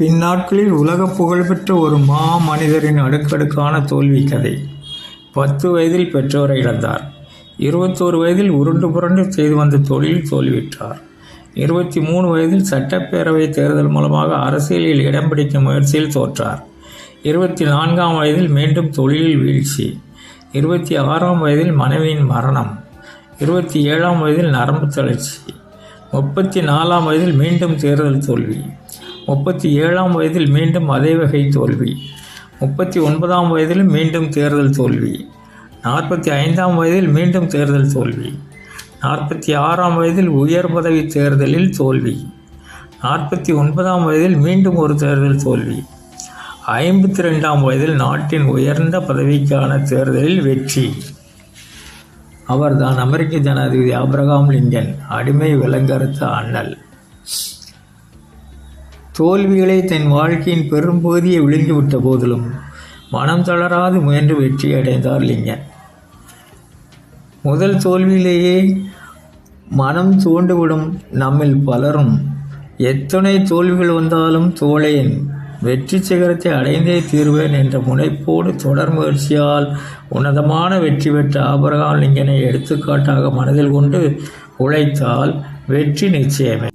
பின்னாட்களில் உலக புகழ்பெற்ற ஒரு மா மனிதரின் அடுக்கடுக்கான தோல்வி கதை. பத்து வயதில் பெற்றோரை இழந்தார். இருபத்தோரு வயதில் உருண்டு புரண்டு செய்து வந்த தொழில் தோல்வியுற்றார். இருபத்தி மூணு வயதில் சட்டப்பேரவை தேர்தல் மூலமாக அரசியலில் இடம் பிடிக்கும் முயற்சியில் தோற்றார். இருபத்தி நான்காம் வயதில் மீண்டும் தொழிலில் வீழ்ச்சி. இருபத்தி ஆறாம் வயதில் மனைவியின் மரணம். இருபத்தி ஏழாம் வயதில் நரம்பு தளர்ச்சி. முப்பத்தி நாலாம் வயதில் மீண்டும் தேர்தல் தோல்வி. முப்பத்தி ஏழாம் வயதில் மீண்டும் அதே வகை தோல்வி. முப்பத்தி ஒன்பதாம் வயதில் மீண்டும் தேர்தல் தோல்வி. நாற்பத்தி ஐந்தாம் வயதில் மீண்டும் தேர்தல் தோல்வி. நாற்பத்தி ஆறாம் வயதில் உயர் பதவி தேர்தலில் தோல்வி. நாற்பத்தி ஒன்பதாம் வயதில் மீண்டும் ஒரு தேர்தல் தோல்வி. ஐம்பத்தி ரெண்டாம் வயதில் நாட்டின் உயர்ந்த பதவிக்கான தேர்தலில் வெற்றி. அவர்தான் அமெரிக்க ஜனாதிபதி ஆபிரகாம் லிங்கன் அடிமை விலங்கறுத்த அண்ணல். தோல்விகளை தன் வாழ்க்கையின் பெரும்பகுதியை விழுங்கிவிட்ட போதிலும் மனம் தளராது முயன்று வெற்றி அடைந்தார் லிங்கன் முதல் தோல்வியிலேயே மனம் தூண்டுவிடும் நம்மில் பலரும் எத்தனை தோல்விகள் வந்தாலும் தோழேன் வெற்றி சிகரத்தை அடைந்தே தீர்வேன் என்ற முனைப்போடு தொடர் முயற்சியால் உன்னதமான வெற்றி பெற்ற ஆபரகாம் லிங்கனை எடுத்துக்காட்டாக மனதில் கொண்டு உழைத்தால் வெற்றி நிச்சயமே.